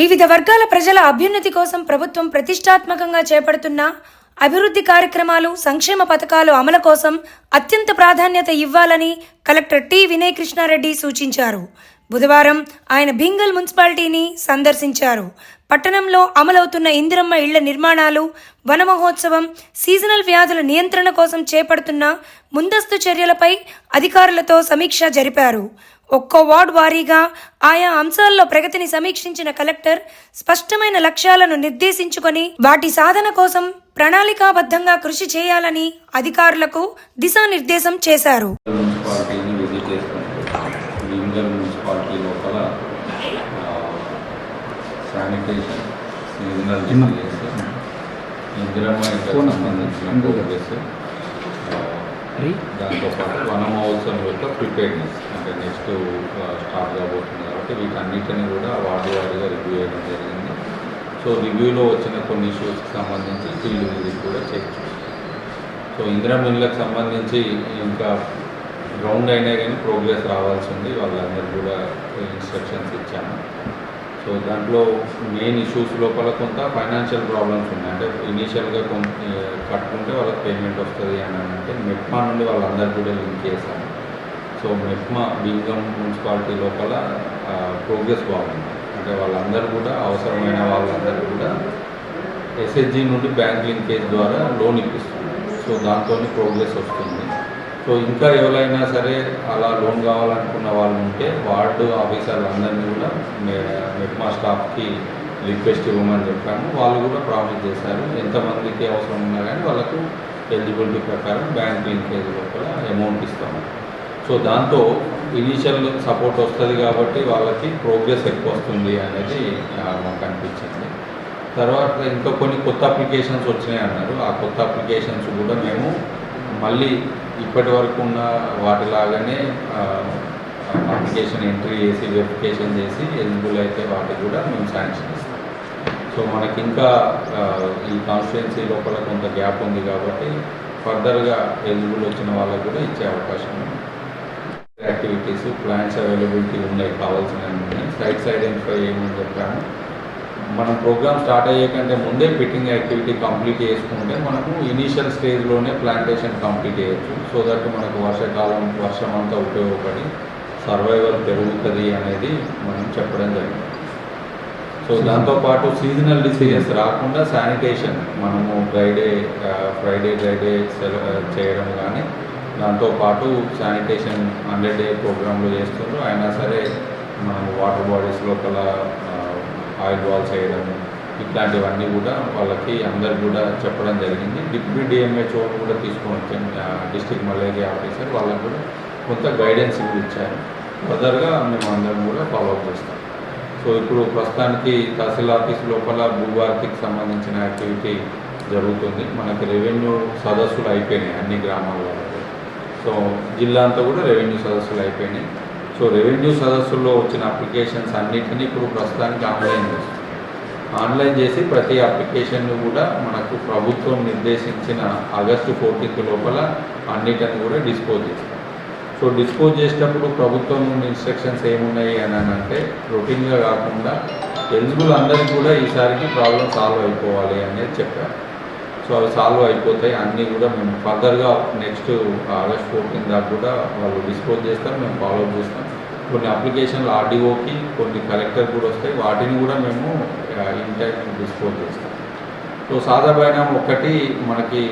వివిధ వర్గాల ప్రజల అభ్యున్నతి కోసం ప్రభుత్వం ప్రతిష్టాత్మకంగా చేపడుతున్న అభివృద్ధి కార్యక్రమాలు సంక్షేమ పథకాలు అమలు కోసం అత్యంత ప్రాధాన్యత ఇవ్వాలని కలెక్టర్ టి వినయ్ కృష్ణారెడ్డి సూచించారు. బుధవారం ఆయన భింగల్ మున్సిపాలిటీని సందర్శించారు. పట్టణంలో అమలవుతున్న ఇందిరమ్మ ఇళ్ళ నిర్మాణాలు వన మహోత్సవం సీజనల్ వ్యాధుల నియంత్రణ కోసం చేపడుతున్న ముందస్తు చర్యలపై అధికారులతో సమీక్ష జరిపారు. ఒక్కో వార్డు వారీగా ఆయా అంశాల్లో ప్రగతిని సమీక్షించిన కలెక్టర్ స్పష్టమైన లక్ష్యాలను నిర్దేశించుకొని వాటి సాధన కోసం ప్రణాళికాబద్ధంగా కృషి చేయాలని అధికారులకు దిశానిర్దేశం చేశారు విజిట్ చేసినప్పుడు భీమగల్ మున్సిపాలిటీ లోపల శానిటేషన్ సీజనల్ డిసీజెస్ ఇందిరమ్మ ఇంటికి దాంతో పాటు దాంతోపాటు వన మహోత్సవం యొక్క ప్రిపేర్నెస్ అంటే నెక్స్ట్ స్టార్ట్ uh, కాబోతుంది కాబట్టి వీటన్నిటిని కూడా వార్డు వారీగా రివ్యూ చేయడం జరిగింది. సో రివ్యూలో వచ్చిన కొన్ని ఇష్యూస్కి సంబంధించి ఫీల్డ్ విజిట్ కూడా చేయొచ్చు సో ఇందిరా మిల్లకు సంబంధించి ఇంకా గ్రౌండ్ అయినా కానీ ప్రోగ్రెస్ రావాల్సి ఉంది. వాళ్ళందరూ కూడా ఇన్స్ట్రక్షన్స్ ఇచ్చాము. సో దాంట్లో మెయిన్ ఇష్యూస్ లోపల కొంత ఫైనాన్షియల్ ప్రాబ్లమ్స్ ఉన్నాయి. అంటే ఇనీషియల్గా కొంత కట్టుకుంటే వాళ్ళకి పేమెంట్ వస్తుంది అని అంటే మెప్మా నుండి వాళ్ళందరూ కూడా లింక్ చేశాను. సో మెప్మా బీగం మున్సిపాలిటీ లోపల ప్రోగ్రెస్ బాగుంది. అంటే వాళ్ళందరూ కూడా అవసరమైన వాళ్ళందరూ కూడా ఎస్హెచ్జి నుండి బ్యాంక్ లింకేజ్ ద్వారా లోన్ ఇప్పిస్తుంది సో దాంతో ప్రోగ్రెస్ వస్తుంది. సో ఇంకా ఎవరైనా సరే అలా లోన్ కావాలనుకున్న వాళ్ళు ఉంటే వార్డు ఆఫీసర్లు అందరినీ కూడా మెట్మా స్టాఫ్కి రిక్వెస్ట్ ఇవ్వమని చెప్పాము వాళ్ళు కూడా ప్రామిస్ చేశారు. ఎంతమందికి అవసరం ఉన్నా కానీ వాళ్ళకు ఎలిజిబిలిటీ ప్రకారం బ్యాంక్ లింకేజ్ లోపల అమౌంట్ ఇస్తాము. సో దాంతో ఇనీషియల్ సపోర్ట్ వస్తుంది కాబట్టి వాళ్ళకి ప్రోగ్రెస్ ఎక్కువ వస్తుంది అనేది మాకు అనిపించింది. తర్వాత ఇంకా కొన్ని కొత్త అప్లికేషన్స్ వచ్చినాయి అన్నారు. ఆ కొత్త అప్లికేషన్స్ కూడా మేము మళ్ళీ ఇప్పటి వరకు ఉన్న వాటిలాగానే అప్లికేషన్ ఎంట్రీ చేసి వెరిఫికేషన్ చేసి ఎలిజిబుల్ అయితే వాటికి కూడా మేము శాంక్షన్ ఇస్తాం సో మనకి ఇంకా ఈ కాన్స్టిట్యున్సీ లోపల కొంత గ్యాప్ ఉంది కాబట్టి ఫర్దర్గా ఎలిజిబుల్ వచ్చిన వాళ్ళకు కూడా ఇచ్చే అవకాశం ఉంది. యాక్టివిటీస్ ప్లాన్స్ అవైలబిలిటీ ఉన్నాయి కావాల్సిన సైట్స్ ఐడెంటిఫై ఏమని చెప్పాము మనం ప్రోగ్రామ్ స్టార్ట్ అయ్యే కంటే ముందే ఫిట్టింగ్ యాక్టివిటీ కంప్లీట్ చేసుకుంటే మనకు ఇనీషియల్ స్టేజ్లోనే ప్లాంటేషన్ కంప్లీట్ చేయొచ్చు. సో దట్ మనకు వర్షాకాలం వర్షం అంతా ఉపయోగపడి సర్వైవల్ పెరుగుతుంది అనేది మనం చెప్పడం జరిగింది. సో దాంతోపాటు సీజనల్ డిసీజెస్ రాకుండా శానిటేషన్ మనము ఫ్రైడే ఫ్రైడే డ్రైడే చేయడం కానీ దాంతోపాటు శానిటేషన్ హండ్రెడ్ డే ప్రోగ్రాంలో చేస్తున్నారు అయినా సరే మనం వాటర్ బాడీస్ లోపల ఆయిల్ బాల్స్ చేయడం ఇట్లాంటివన్నీ కూడా వాళ్ళకి అందరు కూడా చెప్పడం జరిగింది. డిప్యూటీ డిఎంహెచ్ఓ కూడా తీసుకొని వచ్చాం. డిస్ట్రిక్ట్ మలేరియా ఆఫీసర్ వాళ్ళకి కూడా కొంత గైడెన్స్ కూడా ఇచ్చారు. ఫర్దర్గా మేము అందరం కూడా ఫాలోఅప్ చేస్తాం. సో ఇప్పుడు ప్రస్తుతానికి తహసీల్ ఆఫీస్ లోపల భూభారతికి సంబంధించిన యాక్టివిటీ జరుగుతుంది. మనకి రెవెన్యూ సదస్సులు అయిపోయినాయి అన్ని గ్రామాల్లో. సో జిల్లా అంతా కూడా రెవెన్యూ సదస్సులు అయిపోయినాయి. సో రెవెన్యూ సదస్సుల్లో వచ్చిన అప్లికేషన్స్ అన్నిటినీ ఇప్పుడు ప్రస్తుతానికి ఆన్లైన్ చేస్తాం ఆన్లైన్ చేసి ప్రతి అప్లికేషన్ను కూడా మనకు ప్రభుత్వం నిర్దేశించిన ఆగస్టు ఫోర్టీన్త్ లోపల అన్నిటిని కూడా డిస్పోజ్ చేస్తాం. సో డిస్పోజ్ చేసేటప్పుడు ప్రభుత్వం ఇన్స్ట్రక్షన్స్ ఏమున్నాయి అని అని అంటే రొటీన్గా కాకుండా ఎలిజిబుల్ అందరికీ కూడా ఈసారికి ప్రాబ్లం సాల్వ్ అయిపోవాలి అనేది చెప్పారు. సో అవి సాల్వ్ అయిపోతాయి. అన్నీ కూడా మేము ఫర్దర్గా నెక్స్ట్ ఆగస్ట్ ఫోర్టీన్ దాకా కూడా వాళ్ళు డిస్పోజ్ చేస్తారు. మేము ఫాలోఅప్ చేస్తాం. కొన్ని అప్లికేషన్లు ఆర్డీఓకి కొన్ని కలెక్టర్ కూడా వస్తాయి. వాటిని కూడా మేము ఇన్ టైం డిస్పోజ్ చేస్తాం. సో సాదా బైనాం ఒకటి మనకి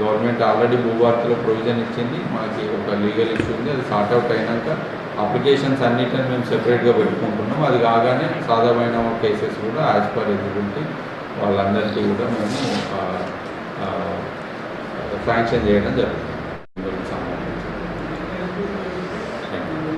గవర్నమెంట్ ఆల్రెడీ భూభారతిలో ప్రొవిజన్ ఇచ్చింది. మనకి ఒక లీగల్ ఇష్యూ ఉంది. అది సార్ట్అవుట్ అయినాక అప్లికేషన్స్ అన్నిటిని మేము సెపరేట్గా పెట్టుకుంటున్నాం. అది కాగానే సాదా బైనామా కేసెస్ కూడా యాజ్ పర్ ఎలిజిబిలిటీ వాళ్ళందరికీ కూడా మేము శాంక్షన్ చేయడం జరుగుతుంది